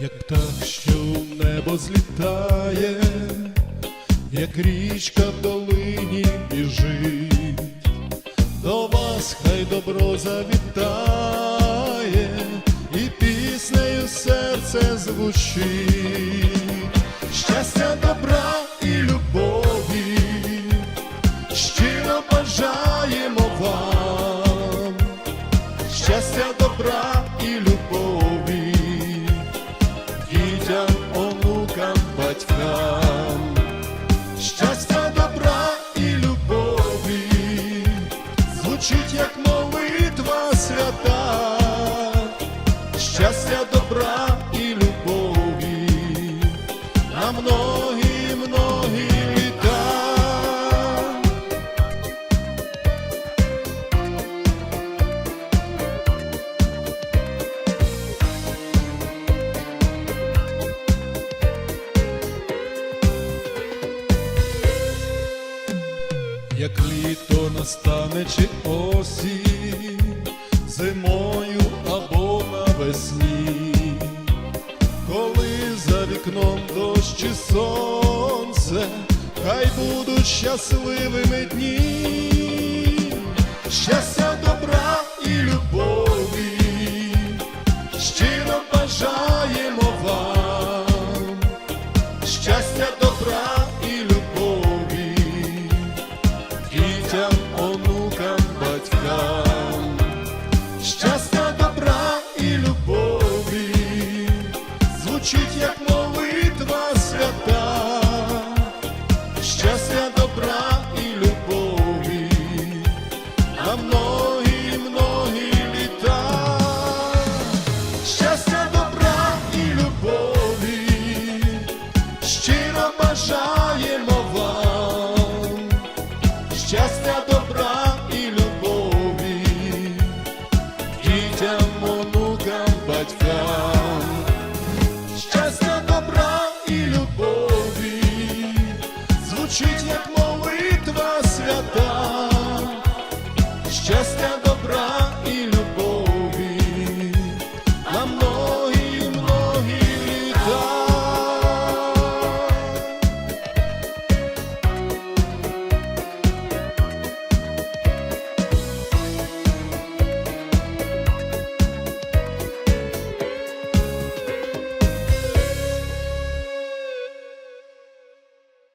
як птах, що в небо злітає, як річка в долині біжить, до вас хай добро завітає, і піснею серце звучить, щастя, добра і любові, щиро бажаємо молитва свята, щастя, добра як літо настане чи осінь, зимою або навесні, коли за вікном дощ і сонце, хай будуть щасливими дні, щастя добра і любові, щиро бажаємо вам, щастя. добра. звучить, як молитва свята, щастя, добра і любові на многі, многі літа, щастя, добра і любові, щиро бажаю. звучить як